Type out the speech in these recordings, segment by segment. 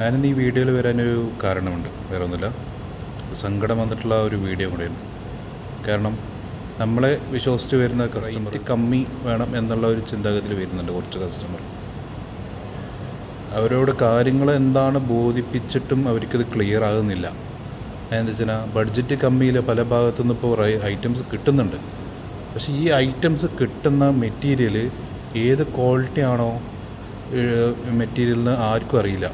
ഞാനിന്ന് ഈ വീഡിയോയിൽ വരാനൊരു കാരണമുണ്ട്. വേറെ ഒന്നുമില്ല സങ്കടം വന്നിട്ടുള്ള ഒരു വീഡിയോ കൂടെയാണ്. കാരണം നമ്മളെ വിശ്വസിച്ച് വരുന്ന കസ്റ്റമർ കമ്മി വേണം എന്നുള്ള ഒരു ചിന്താഗതിയിൽ വരുന്നുണ്ട് കുറച്ച് കസ്റ്റമർ അവരോട് കാര്യങ്ങൾ എന്താണ് ബോധിപ്പിച്ചിട്ടും അവർക്കത് ക്ലിയർ ആകുന്നില്ല. എന്താ വെച്ചാൽ ബഡ്ജറ്റ് കമ്മിയിൽ പല ഭാഗത്തുനിന്ന് ഇപ്പോൾ ഐറ്റംസ് കിട്ടുന്നുണ്ട്. പക്ഷേ ഈ ഐറ്റംസ് കിട്ടുന്ന മെറ്റീരിയൽ ഏത് ക്വാളിറ്റി ആണോ മെറ്റീരിയൽ എന്ന് ആർക്കും അറിയില്ല.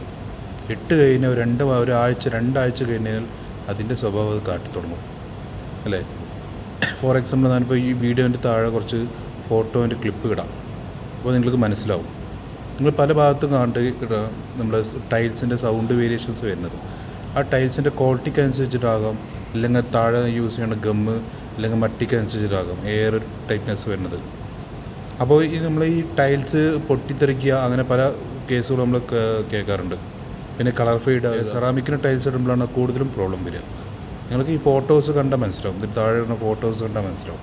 ഇട്ട് കഴിഞ്ഞാൽ രണ്ട് ഒരാഴ്ച രണ്ടാഴ്ച കഴിഞ്ഞാൽ അതിന്റെ സ്വഭാവം അത് കാട്ടി തുടങ്ങും. അല്ലേ? ഫോർ എക്സാമ്പിൾ ഞാനിപ്പോൾ ഈ വീഡിയോന്റെ താഴെ കുറച്ച് ഫോട്ടോന്റെ ക്ലിപ്പ് ഇടാം. അപ്പോൾ നിങ്ങൾക്ക് മനസ്സിലാവും. നിങ്ങൾ പല ഭാഗത്തും കണ്ട് നമ്മൾ ടൈൽസിന്റെ സൗണ്ട് വേരിയേഷൻസ് വരുന്നത്. ആ ടൈൽസിന്റെ ക്വാളിറ്റിക്ക് അനുസരിച്ചിട്ടാകാം. അല്ലെങ്കിൽ താഴെ യൂസ് ചെയ്യുന്ന ഗമ്മ് അല്ലെങ്കിൽ മട്ടിക്ക് അനുസരിച്ചിട്ടാകാം. എയർ ടൈറ്റ്നെസ് വരുന്നത്. അപ്പോൾ ഈ നമ്മൾ ഈ ടൈൽസ് പൊട്ടിത്തെറിക്കുക അങ്ങനെ പല കേസുകളും നമ്മൾ കേൾക്കാറുണ്ട്. പിന്നെ കളർ ഫെയ്ഡ് സെറാമിക്കിന് ടൈൽസ് ഇടുമ്പോഴാണ് കൂടുതലും പ്രോബ്ലം വരിക. നിങ്ങൾക്ക് ഈ ഫോട്ടോസ് കണ്ടാൽ മനസ്സിലാവും. ഇതിൽ താഴെ ഇടുന്ന ഫോട്ടോസ് കണ്ടാൽ മനസ്സിലാവും.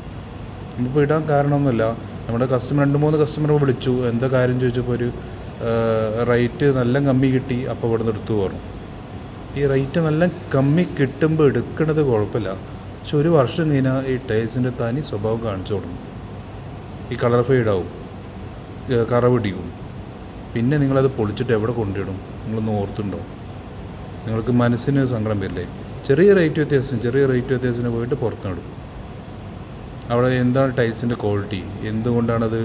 നമുക്കിപ്പോൾ ഇടാൻ കാരണമൊന്നുമില്ല. നമ്മുടെ കസ്റ്റമർ രണ്ട് മൂന്ന് കസ്റ്റമർ വിളിച്ചു. എന്താ കാര്യം ചോദിച്ചപ്പോൾ ഒരു റേറ്റ് നല്ല കമ്മി കിട്ടി. അപ്പോൾ ഇവിടെ നിന്ന് എടുത്തു പറഞ്ഞു. ഈ റേറ്റ് നല്ല കമ്മി കിട്ടുമ്പോൾ എടുക്കുന്നത് കുഴപ്പമില്ല. പക്ഷെ ഒരു വർഷം കഴിഞ്ഞാൽ ഈ ടൈൽസിന്റെ തനി സ്വഭാവം കാണിച്ചു തുടങ്ങും ഈ കളർ ഫെയ്ഡാവും കറ പിടിക്കും പിന്നെ നിങ്ങളത് പൊളിച്ചിട്ട് എവിടെ കൊണ്ടിടും നിങ്ങളൊന്ന് ഓർത്തുണ്ടോ? നിങ്ങൾക്ക് മനസ്സിന് സങ്കടം വരില്ലേ? ചെറിയ റേറ്റ് വ്യത്യാസം ചെറിയ റേറ്റ് വ്യത്യാസത്തിന് പോയിട്ട് പുറത്ത് നടക്കും അവിടെ എന്താണ് ടൈൽസിന്റെ ക്വാളിറ്റി എന്തുകൊണ്ടാണത്?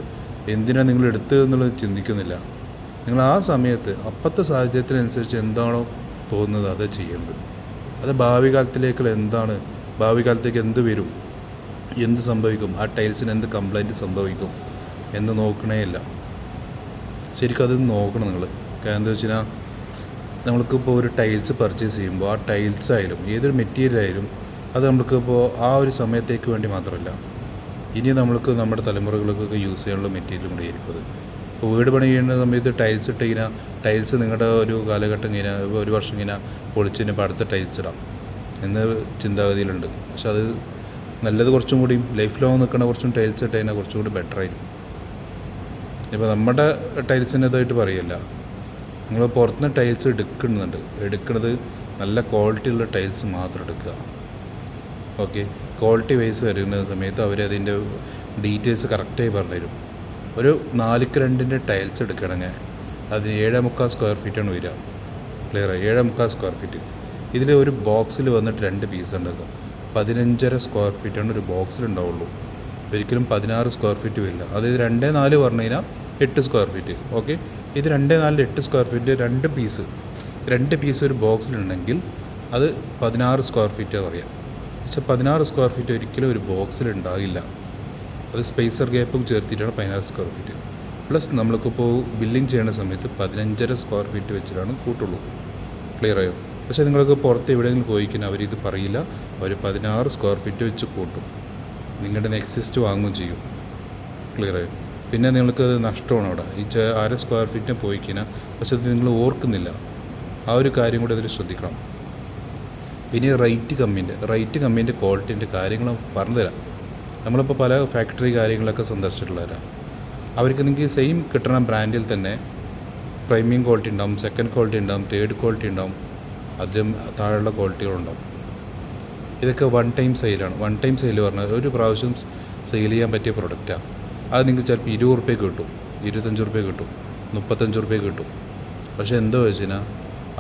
എന്തിനാണ് നിങ്ങൾ എടുത്തത് എന്നുള്ളത് ചിന്തിക്കുന്നില്ല. നിങ്ങൾ ആ സമയത്ത് അപ്പത്തെ സാഹചര്യത്തിനനുസരിച്ച് എന്താണോ തോന്നുന്നത് അത് ചെയ്യേണ്ടത്. അത് ഭാവി കാലത്തിലേക്കുള്ള എന്താണ്? ഭാവി കാലത്തേക്ക് എന്ത് വരും? എന്ത് സംഭവിക്കും? ആ ടൈൽസിന് എന്ത് കംപ്ലൈന്റ് സംഭവിക്കും? എന്ന് നോക്കണേയില്ല ശരിക്കും അത് നോക്കണം നിങ്ങൾ. കാരണം എന്താ വെച്ചാൽ നമ്മൾക്കിപ്പോൾ ഒരു ടൈൽസ് പർച്ചേസ് ചെയ്യുമ്പോൾ ആ ടൈൽസ് ആയാലും ഏതൊരു മെറ്റീരിയൽ ആയാലും അത് നമ്മൾക്കിപ്പോൾ ആ ഒരു സമയത്തേക്ക് വേണ്ടി മാത്രമല്ല ഇനി നമ്മൾക്ക് നമ്മുടെ തലമുറകൾക്കൊക്കെ യൂസ് ചെയ്യാനുള്ള മെറ്റീരിയലും കൂടി ആയിരിക്കും അത്. ഇപ്പോൾ വീട് പണി ചെയ്യുന്ന സമയത്ത് ടൈൽസ് ഇട്ട് കഴിഞ്ഞാൽ ടൈൽസ് നിങ്ങളുടെ ഒരു കാലഘട്ടം കഴിഞ്ഞാൽ ഒരു വർഷം ഇങ്ങനെ പൊളിച്ചതിന് ഇപ്പോൾ അടുത്ത ടൈൽസ് ഇടാം എന്ന് ചിന്താഗതിയിലുണ്ട്. പക്ഷെ അത് നല്ലത് കുറച്ചും കൂടി ലൈഫ് ലോങ് നിൽക്കുന്ന കുറച്ചും ടൈൽസ് ഇട്ട് കഴിഞ്ഞാൽ കുറച്ചും കൂടി ബെറ്റർ ആയിരിക്കും. ഇപ്പോൾ നമ്മുടെ ടൈൽസിന്റെ ഇതായിട്ട് പറയല്ല നിങ്ങൾ പുറത്തുനിന്ന് ടൈൽസ് എടുക്കുന്നുണ്ട്. എടുക്കുന്നത് നല്ല ക്വാളിറ്റി ഉള്ള ടൈൽസ് മാത്രം എടുക്കുക. ഓക്കെ ക്വാളിറ്റി വൈസ് വരുന്ന സമയത്ത് അവർ അതിന്റെ ഡീറ്റെയിൽസ് കറക്റ്റായി പറഞ്ഞുതരും. ഒരു നാലുക്ക് രണ്ടിന്റെ ടൈൽസ് എടുക്കണമെങ്കിൽ അതിന് ഏഴേ മുക്കാൽ സ്ക്വയർ ഫീറ്റാണ് വരിക. ക്ലിയർ ഏഴേ മുക്കാൽ സ്ക്വയർ ഫീറ്റ് ഇതിൽ ഒരു ബോക്സിൽ വന്നിട്ട് രണ്ട് പീസ് ഉണ്ടാക്കുക. പതിനഞ്ചര സ്ക്വയർ ഫീറ്റാണ് ഒരു ബോക്സിൽ ഉണ്ടാവുള്ളൂ. ഒരിക്കലും പതിനാറ് സ്ക്വയർ ഫീറ്റ് വരില്ല. അതായത് രണ്ടേ നാല് പറഞ്ഞു കഴിഞ്ഞാൽ എട്ട് സ്ക്വയർ ഫീറ്റ് ഓക്കെ ഇത് രണ്ട് നാല് എട്ട് സ്ക്വയർ ഫീറ്റ് രണ്ട് പീസ് രണ്ട് പീസ് ഒരു ബോക്സിലുണ്ടെങ്കിൽ അത് പതിനാറ് സ്ക്വയർ ഫീറ്റ് പറയാം. പക്ഷെ പതിനാറ് സ്ക്വയർ ഫീറ്റ് ഒരിക്കലും ഒരു ബോക്സിൽ ഉണ്ടാകില്ല അത് സ്പേസർ ഗ്യാപ്പും ചേർത്തിട്ടാണ് പതിനാറ് സ്ക്വയർ ഫീറ്റ് പ്ലസ് നമ്മൾക്കിപ്പോൾ ബില്ലിംഗ് ചെയ്യുന്ന സമയത്ത് പതിനഞ്ചര സ്ക്വയർ ഫീറ്റ് വെച്ചിട്ടാണ് കൂട്ടുള്ളൂ. ക്ലിയർ ആയോ? പക്ഷേ നിങ്ങൾക്ക് പുറത്ത് എവിടെയെങ്കിലും പോയി കഴിഞ്ഞാൽ അവരിത് പറയില്ല. അവർ പതിനാറ് സ്ക്വയർ ഫീറ്റ് വെച്ച് കൂട്ടും. നിങ്ങളുടെ നെക്സിസ്റ്റ് വാങ്ങുകയും ചെയ്യും. ക്ലിയർ ആയോ? പിന്നെ നിങ്ങൾക്ക് നഷ്ടമാണ് അവിടെ. ഈ അര സ്ക്വയർ ഫീറ്റിന് പോയി കഴിഞ്ഞാൽ പക്ഷേ അത് നിങ്ങൾ ഓർക്കുന്നില്ല. ആ ഒരു കാര്യം കൂടി അതിൽ ശ്രദ്ധിക്കണം. പിന്നെ റൈറ്റ് കമ്മിന്റെ റൈറ്റ് കമ്മിന്റെ ക്വാളിറ്റിന്റെ കാര്യങ്ങൾ പറഞ്ഞുതരാം. നമ്മളിപ്പോൾ പല ഫാക്ടറി കാര്യങ്ങളൊക്കെ സന്ദർശിച്ചിട്ടുള്ളവരാണ് അവർക്ക് നിങ്ങൾക്ക് സെയിം കിട്ടണം ബ്രാൻഡിൽ തന്നെ പ്രീമിയം ക്വാളിറ്റി ഉണ്ടാവും സെക്കൻഡ് ക്വാളിറ്റി ഉണ്ടാവും തേർഡ് ക്വാളിറ്റി ഉണ്ടാവും അതിലും താഴെയുള്ള ക്വാളിറ്റികളുണ്ടാവും ഇതൊക്കെ വൺ ടൈം സെയിലാണ് വൺ ടൈം സെയിൽ പറഞ്ഞാൽ ഒരു പ്രാവശ്യം സെയിൽ ചെയ്യാൻ പറ്റിയ പ്രൊഡക്റ്റാണ് അത് നിങ്ങൾക്ക് ചിലപ്പോൾ ഇരുപത് റുപ്യ കിട്ടും ഇരുപത്തഞ്ച് റുപ്യ കിട്ടും മുപ്പത്തഞ്ച് റുപ്യ കിട്ടും. പക്ഷേ എന്തോ കഴിഞ്ഞാൽ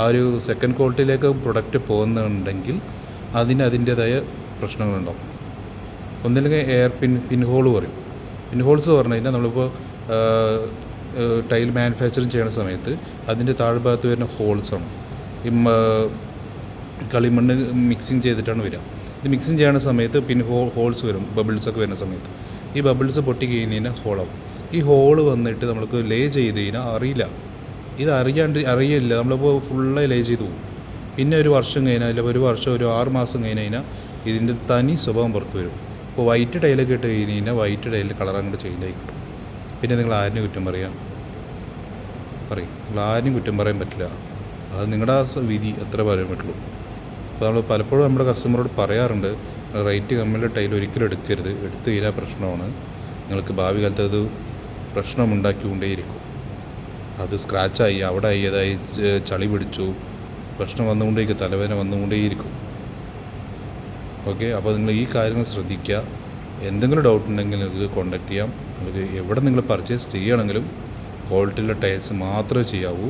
ആ ഒരു സെക്കൻഡ് ക്വാളിറ്റിയിലേക്ക് പ്രൊഡക്റ്റ് പോകുന്നുണ്ടെങ്കിൽ അതിന് അതിന്റേതായ പ്രശ്നങ്ങളുണ്ടാവും. ഒന്നില്ലെങ്കിൽ എയർ പിൻ പിൻ ഹോൾ പറയും. പിൻ ഹോൾസ് പറഞ്ഞു കഴിഞ്ഞാൽ നമ്മളിപ്പോൾ ടൈൽ മാനുഫാക്ചറിങ് ചെയ്യുന്ന സമയത്ത് അതിന്റെ താഴ്ഭാഗത്ത് വരുന്ന ഹോൾസാണ് ഈ കളിമണ്ണ് മിക്സിങ് ചെയ്തിട്ടാണ് വരിക. ഇത് മിക്സിങ് ചെയ്യുന്ന സമയത്ത് പിൻ ഹോൾസ് വരും ബബിൾസൊക്കെ വരുന്ന സമയത്ത്. ഈ ബബിൾസ് പൊട്ടി കഴിഞ്ഞ് കഴിഞ്ഞാൽ ഹോളാവും. ഈ ഹോൾ വന്നിട്ട് നമ്മൾക്ക് ലേ ചെയ്ത് കഴിഞ്ഞാൽ അറിയില്ല. ഇത് അറിയാണ്ട് അറിയില്ല. നമ്മളിപ്പോൾ ഫുള്ള് ലേ ചെയ്ത് പോകും പിന്നെ ഒരു വർഷം കഴിഞ്ഞാൽ അല്ലെങ്കിൽ ഒരു വർഷം ഒരു ആറ് മാസം കഴിഞ്ഞ് കഴിഞ്ഞാൽ ഇതിന്റെ തനി സ്വഭാവം പുറത്തു വരും. ഇപ്പോൾ വൈറ്റ് ടൈലൊക്കെ ഇട്ട് കഴിഞ്ഞ് കഴിഞ്ഞാൽ വൈറ്റ് ടൈലിൽ കളർ അങ്ങോട്ട് ചേഞ്ച് കിട്ടും. പിന്നെ നിങ്ങൾ ആരിനും കുറ്റം പറയാം? പറയും. നിങ്ങൾ ആരിനും കുറ്റം പറയാൻ പറ്റില്ല. അത് നിങ്ങളുടെ വിധി അത്ര പറയാൻ പറ്റുള്ളൂ. അപ്പോൾ നമ്മൾ പലപ്പോഴും നമ്മുടെ കസ്റ്റമറോട് പറയാറുണ്ട്. റേറ്റ് കമ്മിയുള്ള ടൈൽ ഒരിക്കലും എടുക്കരുത്. എടുത്തു കഴിഞ്ഞാൽ പ്രശ്നമാണ്. നിങ്ങൾക്ക് ഭാവി കാലത്ത് അത് പ്രശ്നമുണ്ടാക്കിക്കൊണ്ടേയിരിക്കും. അത് സ്ക്രാച്ചായി അവിടെ ആയി അതായി ച- ചളി പിടിച്ചു. പ്രശ്നം വന്നുകൊണ്ടേയിരിക്കും തലവേദന വന്നുകൊണ്ടേയിരിക്കും. ഓക്കെ? അപ്പോൾ നിങ്ങൾ ഈ കാര്യങ്ങൾ ശ്രദ്ധിക്കുക. എന്തെങ്കിലും ഡൗട്ട് ഉണ്ടെങ്കിൽ നിങ്ങൾക്ക് കോൺടാക്ട് ചെയ്യാം. നിങ്ങൾക്ക് എവിടെ നിങ്ങൾ പർച്ചേസ് ചെയ്യുകയാണെങ്കിലും ക്വാളിറ്റിയുള്ള ടൈൽസ് മാത്രമേ ചെയ്യാവൂ.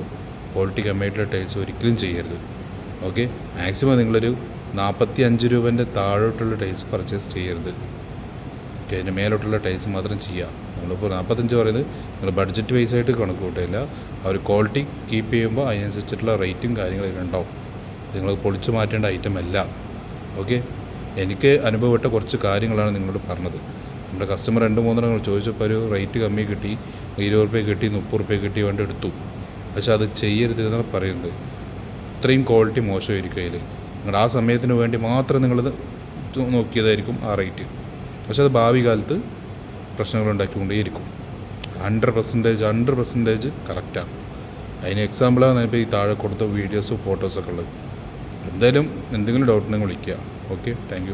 ക്വാളിറ്റി കമ്മിയായിട്ടുള്ള ടൈൽസ് ഒരിക്കലും ചെയ്യരുത്. ഓക്കെ? മാക്സിമം നിങ്ങളൊരു നാൽപ്പത്തി അഞ്ച് രൂപേന്റെ താഴോട്ടുള്ള ടൈൽസ് പർച്ചേസ് ചെയ്യരുത്. ഓക്കെ അതിന്റെ മേലോട്ടുള്ള ടൈൽസ് മാത്രം ചെയ്യുക നമ്മളിപ്പോൾ നാൽപ്പത്തഞ്ച് പറയുന്നത് നിങ്ങൾ ബഡ്ജറ്റ് വൈസ് ആയിട്ട് കണക്ക് കൂട്ടില്ല ആ ഒരു ക്വാളിറ്റി കീപ്പ് ചെയ്യുമ്പോൾ അതിനനുസരിച്ചിട്ടുള്ള റേറ്റും കാര്യങ്ങളും ഉണ്ടാവും. നിങ്ങൾ പൊളിച്ചു മാറ്റേണ്ട ഐറ്റം അല്ല. ഓക്കെ എനിക്ക് അനുഭവപ്പെട്ട കുറച്ച് കാര്യങ്ങളാണ് നിങ്ങളോട് പറഞ്ഞത്. നമ്മുടെ കസ്റ്റമർ രണ്ട് മൂന്നെണ്ണം ചോദിച്ചപ്പോൾ ഒരു റേറ്റ് കമ്മി കിട്ടി ഇരുപത് റുപ്യ കിട്ടി മുപ്പത് റുപ്യ കിട്ടി വേണ്ടി എടുത്തു. പക്ഷെ അത് ചെയ്യരുത് എന്നാണ് പറയുന്നത്. അത്രയും ക്വാളിറ്റി മോശമായിരിക്കും അതിൽ നിങ്ങൾ ആ സമയത്തിന് വേണ്ടി മാത്രം നിങ്ങളത് നോക്കിയതായിരിക്കും ആ റേറ്റ്. പക്ഷെ അത് ഭാവി കാലത്ത് പ്രശ്നങ്ങൾ ഉണ്ടാക്കിക്കൊണ്ടേയിരിക്കും. ഹൺഡ്രഡ് പെർസെന്റേജ് ഹൺഡ്രഡ് പെർസെന്റേജ് കറക്റ്റാണ് അതിന് എക്സാമ്പിളാണ് ഇപ്പോൾ ഈ താഴെ കൊടുത്ത വീഡിയോസും ഫോട്ടോസൊക്കെ ഉള്ളത്. എന്തായാലും എന്തെങ്കിലും ഡൗട്ട് ഉണ്ടെങ്കിൽ വിളിക്കുക. Okay thank